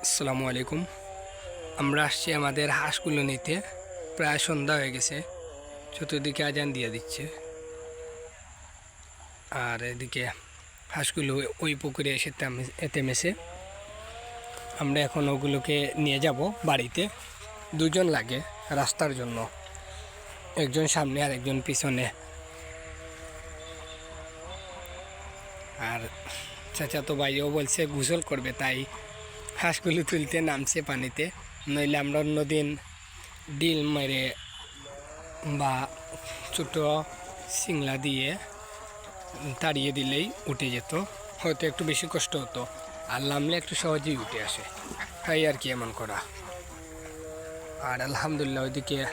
আসসালামু আলাইকুম। আমরা আসছি আমাদের হাঁসগুলো নিতে। প্রায় সন্ধ্যা হয়ে গেছে। চতুর্দিকে আজান দিয়ে দিচ্ছে। আর এদিকে হাঁসগুলো ওই পুকুরে এসে এতে মেশে। আমরা এখন ওগুলোকে নিয়ে যাব বাড়িতে। দুজন লাগে রাস্তার জন্য। একজন সামনে আর একজন পিছনে। আর চাচাতো ভাইও বলছে, গোসল করবে তাই হাঁসগুলো তুলতে নামছে পানিতে। নইলে আমরা অন্যদিন ডিল মেরে বা ছোটো শিংলা দিয়ে তাড়িয়ে দিলেই উঠে যেত। হয়তো একটু বেশি কষ্ট হতো। আর নামলে একটু সহজেই উঠে আসে। তাই আর কি এমন করা। আর আলহামদুলিল্লাহ ওইদিকে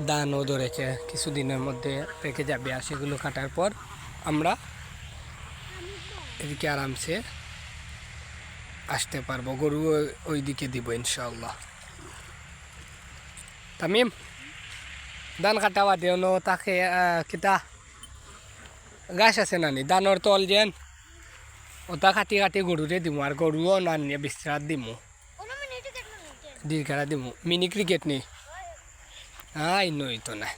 দানও ধরেছে। কিছুদিনের মধ্যে পেকে যাবে। আর সেগুলো কাটার পর আমরা এদিকে আরামসে আসতে পারব, গরু ওই- দিকে দিব ইনশাল্লাহ তামিম, ধান কাটাবা দেও ন, তাকে কিতা? গাছ আছে নানি ধানৰ তল যেন। ওটা কাটি কাটি গৰুৰে দিমো আৰু গৰুও নানিয়ে বিশ্ৰাত দিমো। দীৰ্ঘাৰা দিমো। মিনি ক্ৰিকেট নি? আই নই তো নাই।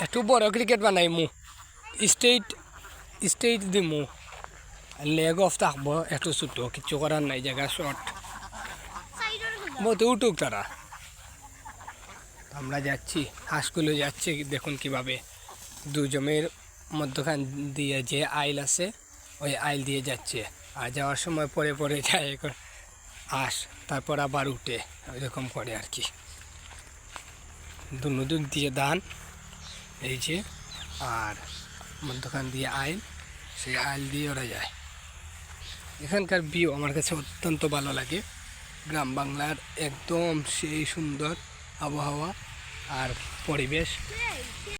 একটু বড় ক্রিকেট বানাইমু স্টেট স্টেট দিমু। লেগ অফ থাকব একটু ছোটো কিচ্ছু করার নাই জায়গা শর্ট or উঠুক তারা আমরা যাচ্ছি হাঁসগুলো যাচ্ছে দেখুন কীভাবে দু জমির মধ্যখান দিয়ে যে আইল আছে ওই আইল দিয়ে যাচ্ছে। আর যাওয়ার সময় পরে পরে যায় হাঁস তারপর আবার উঠে ওইরকম করে আর কি। দুনো দিক দিয়ে দান এই যে আর মধ্যখান দিয়ে আইল সেই আইল দিয়ে ওরা যায়। এখানকার ভিউ আমার কাছে অত্যন্ত ভালো লাগে। গ্রাম বাংলার একদম সেই সুন্দর আবহাওয়া আর পরিবেশ।